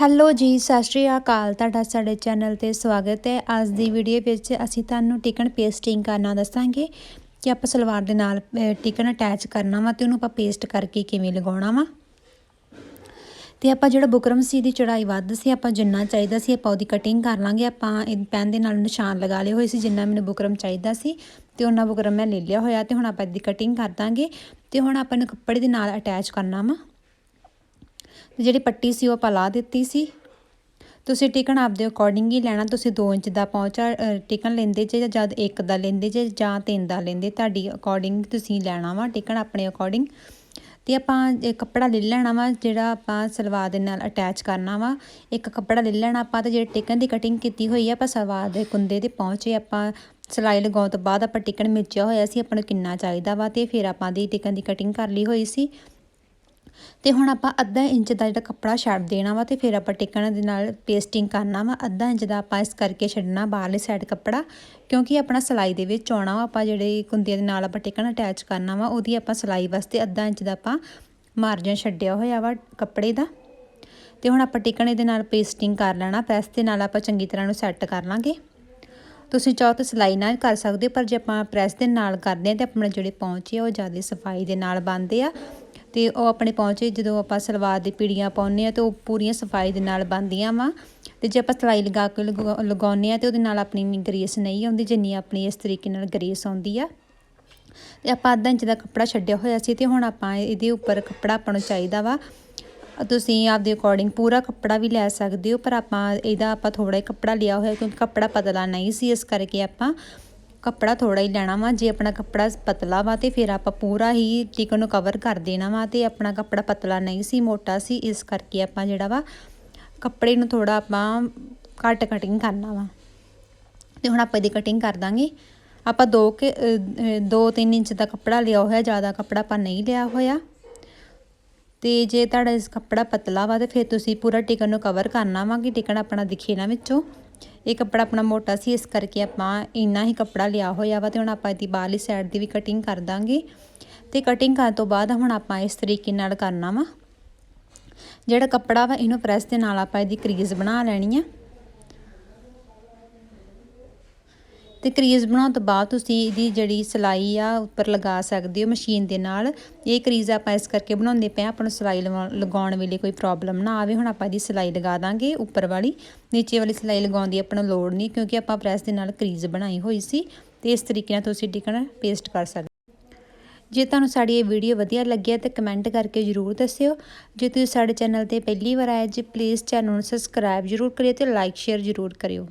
Hello ਜੀ ਸਤਿ ਸ਼੍ਰੀ ਅਕਾਲ। ਤੁਹਾਡਾ ਸਾਡੇ ਚੈਨਲ ਤੇ ਸਵਾਗਤ ਹੈ। ਅੱਜ ਦੀ ਵੀਡੀਓ ਵਿੱਚ ਅਸੀਂ ਤੁਹਾਨੂੰ ਟਿਕਨ ਪੇਸਟਿੰਗ ਕਰਨਾ ਦੱਸਾਂਗੇ ਕਿ ਆਪਾਂ ਸਲਵਾਰ ਦੇ ਨਾਲ ਅਹ, ਟਿਕਨ ਅਟੈਚ ਕਰਨਾ ਵਾ ਤੇ ਉਹਨੂੰ ਆਪਾਂ ਪੇਸਟ ਕਰਕੇ ਕਿਵੇਂ ਲਗਾਉਣਾ ਵਾ। ਤੇ ਆਪਾਂ ਜਿਹੜਾ ਬੁਕਰਮ ਸੀ ਦੀ ਚੜਾਈ ਵੱਧ ਸੀ ਆਪਾਂ ਜਿੰਨਾ ਚਾਹੀਦਾ ਸੀ ਆਪਾਂ ਉਹਦੀ ਕਟਿੰਗ ਕਰ ਲਾਂਗੇ। ਆਪਾਂ ਇਹ ਪੈਨ ਦੇ ਨਾਲ ਨਿਸ਼ਾਨ ਲਗਾ ਲਏ ਹੋਏ ਸੀ ਜਿੰਨਾ ਮੈਨੂੰ ਬੁਕਰਮ ਚਾਹੀਦਾ ਸੀ ਤੇ ਉਹਨਾਂ ਬੁਕਰਮ ਮੈਂ ਲੈ ਲਿਆ ਹੋਇਆ ਤੇ ਹੁਣ ਆਪਾਂ ਇਹਦੀ ਕਟਿੰਗ ਕਰ ਦਾਂਗੇ। ਤੇ ਹੁਣ ਆਪਾਂ ਨੂੰ ਕੱਪੜੇ ਦੇ ਨਾਲ ਅਟੈਚ ਕਰਨਾ ਵਾ। ਤੇ ਜਿਹੜੀ ਪੱਟੀ ਸੀ ਉਹ ਆਪਾਂ ਲਾ ਦਿੱਤੀ ਸੀ। ਤੁਸੀਂ ਟਿਕਨ ਆਪਦੇ ਅਕੋਰਡਿੰਗ ਹੀ ਲੈਣਾ, ਤੁਸੀਂ 2 ਇੰਚ ਦਾ ਪਹੁੰਚਾ ਟਿਕਨ ਲੈਂਦੇ ਜੇ ਜਾਂ ਜਦ 1 ਦਾ ਲੈਂਦੇ ਜੇ ਜਾਂ 3 ਦਾ ਲੈਂਦੇ, ਤੁਹਾਡੀ ਅਕੋਰਡਿੰਗ ਤੁਸੀਂ ਲੈਣਾ ਵਾ ਟਿਕਨ ਆਪਣੇ ਅਕੋਰਡਿੰਗ ਤੇ ਆਪਾਂ ਕੱਪੜਾ ਲੈ ਲੈਣਾ ਵਾ, ਜਿਹੜਾ ਆਪਾਂ ਸਲਵਾਰ ਦੇ ਨਾਲ ਅਟੈਚ ਕਰਨਾ ਵਾ, ਇੱਕ ਕੱਪੜਾ ਲੈ ਲੈਣਾ ਆਪਾਂ ਤੇ ਜਿਹੜੇ ਟਿਕਨ ਦੀ ਕਟਿੰਗ ਕੀਤੀ ਹੋਈ ਆ, ਆਪਾਂ ਸਲਵਾਰ ਦੇ ਕੁੰਦੇ 'ਤੇ ਪਹੁੰਚੇ ਆਪਾਂ ਸਿਲਾਈ ਲਗਾਉਣ ਤੋਂ ਬਾਅਦ ਆਪਾਂ ਟਿਕਨ ਮਿਚਿਆ ਹੋਇਆ ਸੀ, ਆਪਾਂ ਨੂੰ ਕਿੰਨਾ ਚਾਹੀਦਾ ਵਾ ਤੇ ਫਿਰ ਆਪਾਂ ਦੀ ਟਿਕਨ ਦੀ ਕਟਿੰਗ ਕਰ ਲਈ ਹੋਈ ਸੀ। ਤੇ ਹੁਣ ਆਪਾਂ ਅੱਧਾ ਇੰਚ ਦਾ ਜਿਹੜਾ ਕੱਪੜਾ ਛੱਡ ਦੇਣਾ ਵਾ ਤੇ ਫਿਰ ਆਪਾਂ ਟਿਕਣ ਦੇ ਨਾਲ ਪੇਸਟਿੰਗ ਕਰਨਾ ਵਾ। ਅੱਧਾ ਇੰਚ ਦਾ ਆਪਾਂ ਇਸ ਕਰਕੇ ਛੱਡਣਾ ਬਾਹਰਲੇ ਸਾਈਡ ਕੱਪੜਾ, ਕਿਉਂਕਿ ਆਪਣਾ ਸਿਲਾਈ ਦੇ ਵਿੱਚ ਆਉਣਾ ਵਾ। ਆਪਾਂ ਜਿਹੜੇ ਕੁੰਦੀਆਂ ਦੇ ਨਾਲ ਆਪਾਂ ਟਿਕਣ ਅਟੈਚ ਕਰਨਾ ਵਾ, ਉਹਦੀ ਆਪਾਂ ਸਿਲਾਈ ਵਾਸਤੇ ਅੱਧਾ ਇੰਚ ਦਾ ਆਪਾਂ ਮਾਰਜਨ ਛੱਡਿਆ ਹੋਇਆ ਵਾ ਕੱਪੜੇ ਦਾ। ਤੇ ਹੁਣ ਆਪਾਂ ਟਿਕਣੇ ਦੇ ਨਾਲ ਪੇਸਟਿੰਗ ਕਰ ਲੈਣਾ ਪ੍ਰੈਸ ਦੇ ਨਾਲ ਆਪਾਂ ਚੰਗੀ ਤਰ੍ਹਾਂ ਨੂੰ ਸੈੱਟ ਕਰ ਲਾਂਗੇ। ਤੁਸੀਂ ਚਾਹੋ ਤਾਂ ਸਿਲਾਈ ਨਾਲ ਕਰ ਸਕਦੇ ਹੋ, ਪਰ ਜੇ ਆਪਾਂ ਪ੍ਰੈਸ ਦੇ ਨਾਲ ਕਰਦੇ ਹਾਂ ਤੇ ਆਪਣੇ ਜਿਹੜੇ ਪਹੁੰਚੇ ਆ, ਉਹ ਜ਼ਿਆਦਾ ਸਫ਼ਾਈ ਦੇ ਨਾਲ ਬਣਦੇ ਆ। ਤੇ ਉਹ ਆਪਣੇ ਪਹੁੰਚੇ, ਜਦੋਂ ਆਪਾਂ ਸਲਵਾਰ ਦੀ ਪੀੜੀਆਂ ਪਾਉਂਦੇ ਆ ਤੇ ਉਹ ਪੂਰੀਆਂ ਸਫ਼ਾਈ ਦੇ ਨਾਲ ਬਣਦੀਆਂ ਵਾ। ਤੇ ਜੇ ਆਪਾਂ ਸਿਲਾਈ ਲਗਾ ਕੇ ਲਗਾਉਂਦੇ ਆ ਤੇ ਉਹਦੇ ਨਾਲ ਆਪਣੀ ਇੰਨੀ ਗਰੇਸ ਨਹੀਂ ਆਉਂਦੀ, ਜਿੰਨੀ ਆਪਣੀ ਇਸ ਤਰੀਕੇ ਨਾਲ ਗਰੇਸ ਆਉਂਦੀ ਆ। ਤੇ ਆਪਾਂ ਅੱਧਾ ਇੰਚ ਦਾ ਕੱਪੜਾ ਛੱਡਿਆ ਹੋਇਆ ਸੀ ਤੇ ਹੁਣ ਆਪਾਂ ਇਹਦੇ ਉੱਪਰ ਕੱਪੜਾ ਆਪਾਂ ਨੂੰ ਚਾਹੀਦਾ ਵਾ। ਤੁਸੀਂ ਆਪਦੇ ਅਕੋਰਡਿੰਗ ਪੂਰਾ ਕੱਪੜਾ ਵੀ ਲੈ ਸਕਦੇ ਹੋ, ਪਰ ਆਪਾਂ ਇਹਦਾ ਆਪਾਂ ਥੋੜਾ ਹੀ ਕੱਪੜਾ ਲਿਆ ਹੋਇਆ ਕਿਉਂਕਿ ਕੱਪੜਾ ਪਤਲਾ ਨਹੀਂ ਸੀ ਇਸ ਕਰਕੇ ਆਪਾਂ ਕੱਪੜਾ ਥੋੜਾ ਹੀ ਲੈਣਾ ਵਾ, ਜੇ ਆਪਣਾ ਕੱਪੜਾ ਪਤਲਾ ਵਾ ਤੇ ਫਿਰ ਆਪਾਂ ਪੂਰਾ ਹੀ ਟਿਕਨ ਨੂੰ ਕਵਰ ਕਰ ਦੇਣਾ ਵਾ ਤੇ ਆਪਣਾ ਕੱਪੜਾ ਪਤਲਾ ਨਹੀਂ ਸੀ, ਮੋਟਾ ਸੀ, ਇਸ ਕਰਕੇ ਆਪਾਂ ਜਿਹੜਾ ਵਾ ਕੱਪੜੇ ਨੂੰ ਥੋੜਾ ਆਪਾਂ ਘੱਟ ਕਟਿੰਗ ਕਰਨਾ ਵਾ। ਤੇ ਹੁਣ ਆਪਾਂ ਇਹਦੀ ਕਟਿੰਗ ਕਰ ਦਾਂਗੇ। ਆਪਾਂ 2 ਕੇ 2-3 ਇੰਚ ਦਾ ਕੱਪੜਾ ਲਿਆ ਹੋਇਆ, ਜ਼ਿਆਦਾ ਕੱਪੜਾ ਆਪਾਂ ਨਹੀਂ ਲਿਆ ਹੋਇਆ। ਤੇ ਜੇ ਤੁਹਾਡਾ ਇਸ ਕੱਪੜਾ ਪਤਲਾ ਵਾ ਤੇ ਫਿਰ ਤੁਸੀਂ ਪੂਰਾ ਟਿਕਨ ਨੂੰ ਕਵਰ ਕਰਨਾ ਵਾ ਕਿ ਟਿਕਨ ਆਪਣਾ ਦਿਖੇ ਨਾ ਵਿੱਚੋਂ। ਇਹ ਕੱਪੜਾ ਆਪਣਾ ਮੋਟਾ ਸੀ, ਇਸ ਕਰਕੇ ਆਪਾਂ ਇੰਨਾ ਹੀ ਕੱਪੜਾ ਲਿਆ ਹੋਇਆ ਵਾ ਤੇ ਹੁਣ ਆਪਾਂ ਇਹਦੀ ਬਾਹਰਲੀ ਸਾਈਡ ਦੀ ਵੀ ਕਟਿੰਗ ਕਰ ਦਾਂਗੇ। ਤੇ ਕਟਿੰਗ ਕਰਨ ਤੋਂ ਬਾਅਦ ਹੁਣ ਆਪਾਂ ਇਸ ਤਰੀਕੇ ਨਾਲ ਕਰਨਾ ਵਾ। ਜਿਹੜਾ ਕੱਪੜਾ ਵਾ ਇਹਨੂੰ ਪ੍ਰੈਸ ਦੇ ਨਾਲ ਆਪਾਂ ਇਹਦੀ ਕਰੀਜ਼ ਬਣਾ ਲੈਣੀ ਆ। ਤੇ ਕਰੀਜ਼ ਬਣਾਉਣ ਤੋਂ ਬਾਅਦ ਤੁਸੀਂ ਇਹਦੀ ਜਿਹੜੀ ਸਲਾਈ ਆ ਉੱਪਰ ਲਗਾ ਸਕਦੇ ਹੋ ਮਸ਼ੀਨ ਦੇ ਨਾਲ। ਇਹ ਕਰੀਜ਼ ਆਪਾਂ ਇਸ ਕਰਕੇ ਬਣਾਉਂਦੇ ਪਏ ਆਪਾਂ ਨੂੰ ਸਲਾਈ ਲਗਾਉਣ ਵੇਲੇ ਕੋਈ ਪ੍ਰੋਬਲਮ ਨਾ ਆਵੇ। ਹੁਣ ਆਪਾਂ ਇਹਦੀ ਸਲਾਈ ਲਗਾ ਦਾਂਗੇ ਉੱਪਰ ਵਾਲੀ। ਨੀਚੇ ਵਾਲੀ ਸਲਾਈ ਲਗਾਉਣ ਦੀ ਆਪਾਂ ਨੂੰ ਲੋੜ ਨਹੀਂ ਕਿਉਂਕਿ ਆਪਾਂ ਪ੍ਰੈਸ ਦੇ ਨਾਲ ਕਰੀਜ਼ ਬਣਾਈ ਹੋਈ ਸੀ ਤੇ ਇਸ ਤਰੀਕੇ ਨਾਲ ਤੁਸੀਂ ਟਿਕਣ ਪੇਸਟ ਕਰ ਸਕਦੇ ਜੇ ਤੁਹਾਨੂੰ ਸਾਡੀ ਇਹ ਵੀਡੀਓ ਵਧੀਆ ਲੱਗਿਆ ਤਾਂ ਕਮੈਂਟ ਕਰਕੇ ਜਰੂਰ ਦੱਸਿਓ। ਜੇ ਤੁਸੀਂ ਸਾਡੇ ਚੈਨਲ ਤੇ ਪਹਿਲੀ ਵਾਰ ਆਏ ਜੀ ਪਲੀਜ਼ ਚੈਨਲ ਨੂੰ ਸਬਸਕ੍ਰਾਈਬ ਜਰੂਰ ਕਰਿਓ ਤੇ ਲਾਈਕ ਸ਼ੇਅਰ ਜਰੂਰ ਕਰਿਓ।